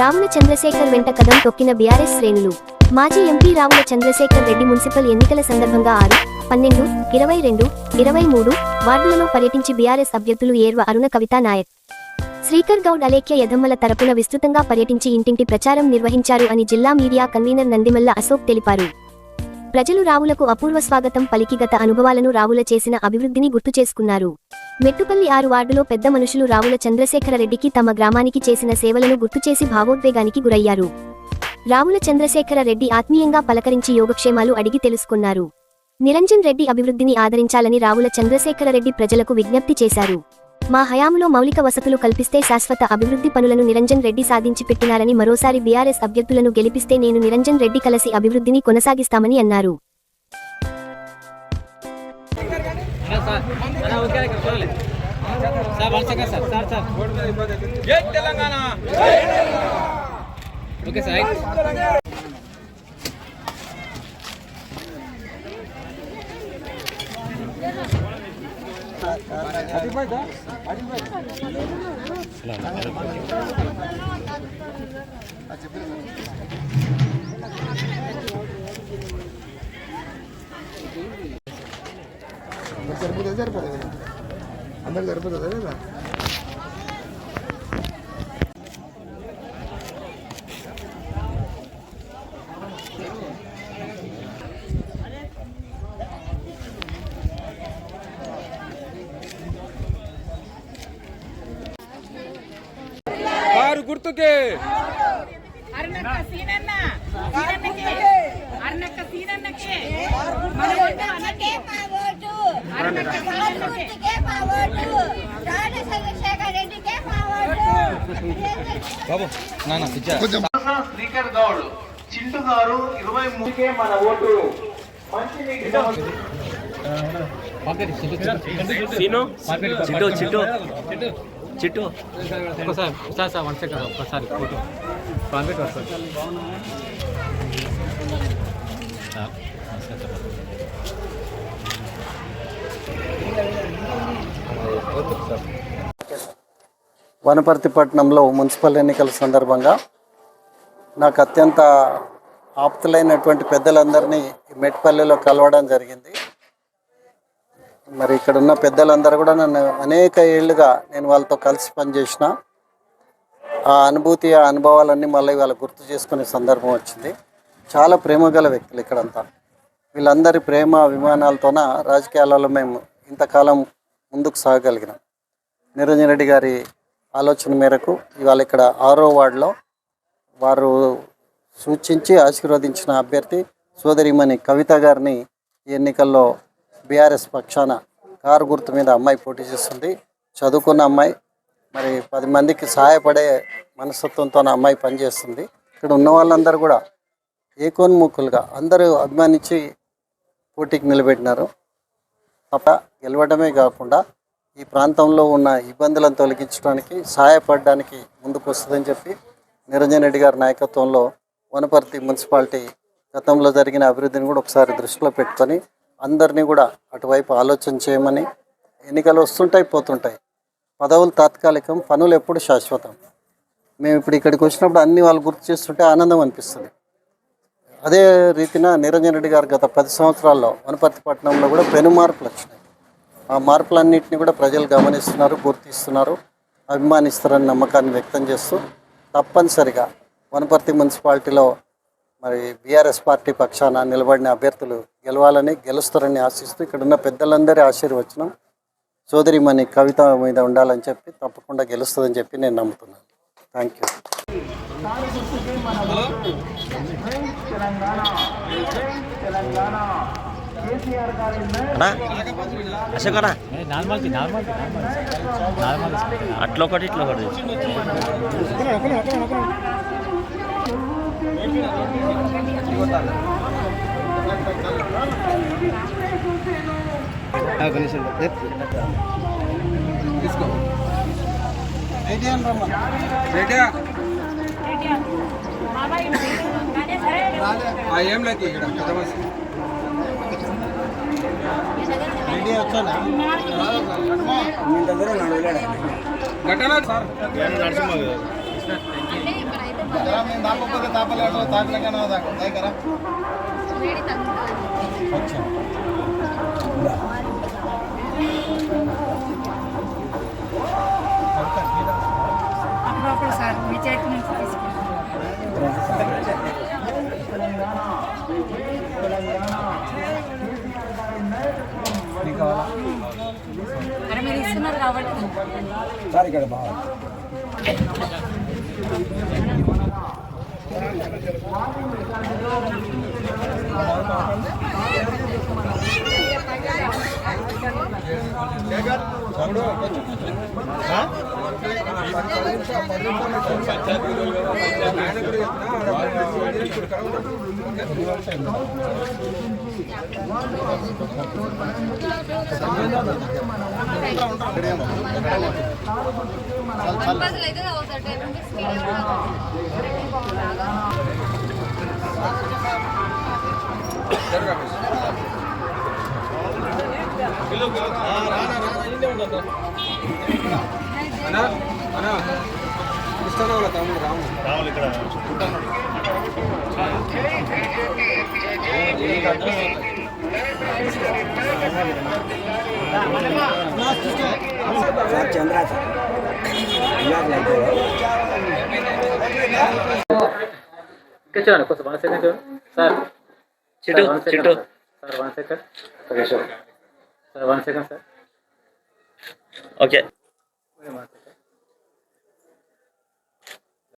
రావుల చంద్రశేఖర్ వెంట కదం తొక్కిన బీఆర్ఎస్ శ్రేణులు. మాజీ ఎంపీ రావుల చంద్రశేఖర్ రెడ్డి మున్సిపల్ ఎన్నికల సందర్భంగా ఆరు పన్నెండు ఇరవై రెండు ఇరవై మూడు వార్డులలో పర్యటించి బీఆర్ఎస్ అభ్యర్థులు ఏర్వ అరుణ కవితా నాయక్. శ్రీకర్ గౌడ్ అలేఖ్య యధమ్మల తరపున విస్తృతంగా పర్యటించి ఇంటింటి ప్రచారం నిర్వహించారు అని జిల్లా మీడియా కన్వీనర్ నందిమల్ల అశోక్ తెలిపారు. ప్రజలు రావులకు అపూర్వ స్వాగతం పలికి గత అనుభవాలను రావుల చేసిన అభివృద్ధిని గుర్తు చేసుకున్నారు. మెట్టుపల్లి ఆరు వార్డులో పెద్ద మనుషులు రావుల చంద్రశేఖర రెడ్డికి తమ గ్రామానికి చేసిన సేవలను గుర్తుచేసి భావోద్వేగానికి గురయ్యారు. రావుల చంద్రశేఖర రెడ్డి ఆత్మీయంగా పలకరించి యోగక్షేమాలు అడిగి తెలుసుకున్నారు. నిరంజన్ రెడ్డి అభివృద్ధిని ఆదరించాలని రావుల చంద్రశేఖర రెడ్డి ప్రజలకు విజ్ఞప్తి చేశారు. మా హయాంలో మౌలిక వసతులు కల్పిస్తే శాశ్వత అభివృద్ధి పనులను నిరంజన్ రెడ్డి సాధించి పెట్టినారని మరోసారి బీఆర్ఎస్ అభ్యర్థులను గెలిపిస్తే నేను నిరంజన్ రెడ్డి కలిసి అభివృద్ధిని కొనసాగిస్తామని అన్నారు. సార్ చూడాలి సార్ సార్ సార్ జై తెలంగాణ! ఓకే సార్ సరిపోతుంది సరిపోతుంది కదా అందరికి సరిపోతుంది కదా వారు గుర్తుకే అరుణక్క సీనన్న సీనన్నకి అరుణక్క సీనన్నకి మన ఓటు అన్నకే అరుణక్క సీనన్నకి బాబు నాన్న స్పీకర్ గౌడ్ చింటు గారు ఇరవై మూడుకే మన ఓటు. చిట్టు చిట్టు చిట్టు ఒక్కసారి సార్ సార్ వన్ సెకండ్ ఒక్కసారి ఫోటో. పంపిట్ వస్తుంది వనపర్తిపట్నంలో మున్సిపల్ ఎన్నికల సందర్భంగా నాకు అత్యంత ఆప్తులైనటువంటి పెద్దలందరినీ మెట్పల్లిలో కలవడం జరిగింది. మరి ఇక్కడ ఉన్న పెద్దలందరూ కూడా నన్ను అనేక ఏళ్ళుగా నేను వాళ్ళతో కలిసి పనిచేసిన ఆ అనుభూతి ఆ అనుభవాలన్నీ మళ్ళీ వాళ్ళు గుర్తు చేసుకునే సందర్భం వచ్చింది. చాలా ప్రేమ గల వ్యక్తులు ఇక్కడంతా. వీళ్ళందరి ప్రేమ అభిమానాలతోన రాజకీయాలలో మేము ఇంతకాలం ముందుకు సాగగలిగినాం నిరంజన్ రెడ్డి గారి ఆలోచన మేరకు ఇవాళ ఇక్కడ ఆరో వార్డులో వారు సూచించి ఆశీర్వదించిన అభ్యర్థి సోదరిమణి కవిత గారిని ఈ ఎన్నికల్లో బీఆర్ఎస్ పక్షాన కారు గుర్తు మీద అమ్మాయి పోటీ చేస్తుంది. చదువుకున్న అమ్మాయి మరి పది మందికి సహాయపడే మనస్తత్వంతో అమ్మాయి పనిచేస్తుంది. ఇక్కడ ఉన్న వాళ్ళందరూ కూడా ఏకోన్ముఖులుగా అందరూ అభిమానించి పోటీకి నిలబెట్టినారు. తప్ప గెలవడమే కాకుండా ఈ ప్రాంతంలో ఉన్న ఇబ్బందులను తొలగించడానికి సహాయపడడానికి ముందుకు వస్తుందని చెప్పి నిరంజన్ రెడ్డి గారి నాయకత్వంలో వనపర్తి మున్సిపాలిటీ గతంలో జరిగిన అభివృద్ధిని కూడా ఒకసారి దృష్టిలో పెట్టుకొని అందరినీ కూడా అటువైపు ఆలోచన చేయమని ఎన్నికలు వస్తుంటాయి పోతుంటాయి. పదవులు తాత్కాలికం పనులు ఎప్పుడు శాశ్వతం. మేము ఇప్పుడు ఇక్కడికి వచ్చినప్పుడు అన్ని వాళ్ళు గుర్తు చేస్తుంటే ఆనందం అనిపిస్తుంది. అదే రీతిన నిరంజన్ రెడ్డి గారు గత పది సంవత్సరాల్లో వనపర్తి పట్టణంలో కూడా పెను మార్పులు వచ్చినాయి. ఆ మార్పులన్నింటినీ కూడా ప్రజలు గమనిస్తున్నారు గుర్తిస్తున్నారు అభిమానిస్తారని నమ్మకాన్ని వ్యక్తం చేస్తూ తప్పనిసరిగా వనపర్తి మున్సిపాలిటీలో మరి బీఆర్ఎస్ పార్టీ పక్షాన నిలబడిన అభ్యర్థులు గెలవాలని గెలుస్తారని ఆశిస్తూ ఇక్కడ ఉన్న పెద్దలందరి ఆశీర్వచనం సోదరిమణి కవిత మీద ఉండాలని చెప్పి తప్పకుండా గెలుస్తుందని చెప్పి నేను నమ్ముతున్నాను. Thank you అశోకరా normal normal normal అట్లా ఒకటి ఇట్లా ఒకటి రెడ్యా ఆ, ఏం లేదు ఇక్కడ పెద్ద ఘటన దాపలేదు తాపలేకనా దగ్గర అప్పుడప్పుడు సార్ మీ చేతి నుంచి సార్ ఇక్కడ బాగా అన్నా అన్నా ఇస్తాను వాళ్ళ తమ్ముడు రాము ఇంకా చూడండి కొంచెం వన్ సెకండ్ చూడండి sir Chittu sir, one second, Chittu sir one second sir one second sir okay one second.